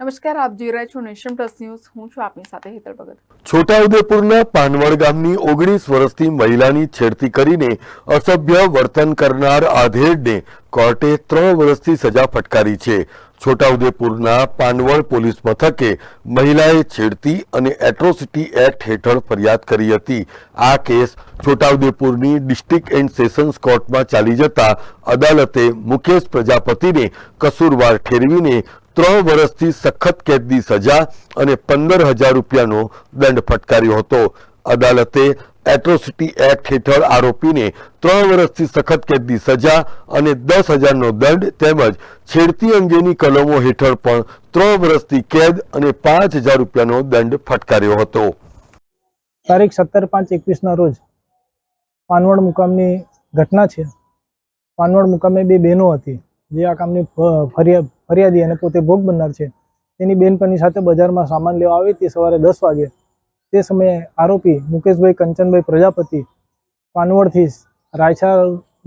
નમસ્કાર, આપ જોઈ રહ્યા છો નેશન પ્લસ ન્યૂઝ. હું છું આપની સાથે હેતલ ભગત. છોટાઉદેપુરના પાનવડ ગામની ઓગણીસ વર્ષની મહિલાની છેડતી કરીને અસભ્ય વર્તન કરનાર આધેડને કોર્ટે ત્રણ વર્ષથી સજા ફટકારી છે. છોટાઉદેપુરના પાનવડ પોલીસ મથકે મહિલાએ છેડતી અને એટ્રોસિટી એક્ટ હેઠળ ફરિયાદ કરી હતી. આ કેસ છોટાઉદેપુરની ડિસ્ટ્રિક્ટ એન્ડ સેશન્સ કોર્ટમાં ચાલી જતા અદાલતે મુકેશ પ્રજાપતિને કસૂરવાર ઠેરવીને ત્રણ વર્ષથી સખત કેદની સજા અને પંદર હજાર રૂપિયાનો દંડ ફટકાર્યો હતો. અદાલતે એટ્રોસિટી એક્ટ હેઠળ આરોપીને ત્રણ વર્ષથી સખત કેદની સજા અને દસ હજારનો દંડ તેમજ છેડતી અંગેની કલમો હેઠળ પણ ત્રણ વર્ષથી કેદ અને પાંચ હજાર રૂપિયાનો દંડ ફટકાર્યો હતો. તારીખ સત્તર પાંચ એકવીસના રોજ પાનવડ મુકામની ઘટના છે. પાનવડ મુકામે બે બહેનો હતી. જે આ કામની ફરિયાદ ફરિયાદી અને પોતે ભોગ બનનાર છે. તેની બેનપણી સાથે બજારમાં સામાન લેવા આવી હતી સવારે દસ વાગે. તે સમયે આરોપી મુકેશભાઈ કંચનભાઈ પ્રજાપતિ પાનવડથી રાયછા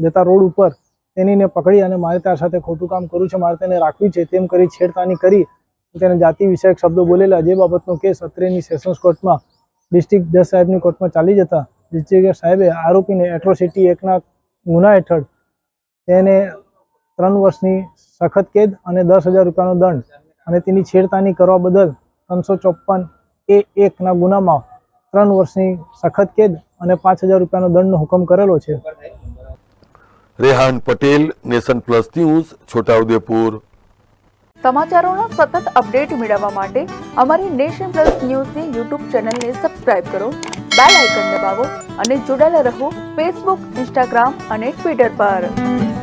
જતા રોડ ઉપર તેનીને પકડી અને મારે તાર સાથે ખોટું કામ કરું છે, મારે તેને રાખવી છે, તેમ કરી છેડતાની કરી તેને જાતિ વિષયક શબ્દો બોલેલા, જે બાબતનો કેસ અત્રેની સેશન્સ કોર્ટમાં, ડિસ્ટ્રિક્ટ જજ સાહેબની કોર્ટમાં ચાલી જતા. ડિસ્ટ્રિક્ટ સાહેબે આરોપીને એટ્રોસિટી એકના ગુના હેઠળ તેને ત્રણ વર્ષની સખત કેદ અને દસ હજાર રૂપિયાનો દંડ અને તેની છેડતાની કરવા બદલ ત્રણસો ચોપન એ એકના ગુનામાં ત્રણ વર્ષની સખત કેદ અને પાંચ હજાર રૂપિયાનો દંડનો હુકમ કરેલો છે. Rehan Patel Nation Plus News Chhota Udepur. સમાચારોનો સતત અપડેટ મેળવવા માટે અમારી નેશન પ્લસ ન્યૂઝની યુટ્યુબ ચેનલને સબસ્ક્રાઇબ કરો બેલ આઇકન દબાવો અને જોડાયેલા રહો ફેસબુક ઇન્સ્ટાગ્રામ અને ટ્વિટર પર.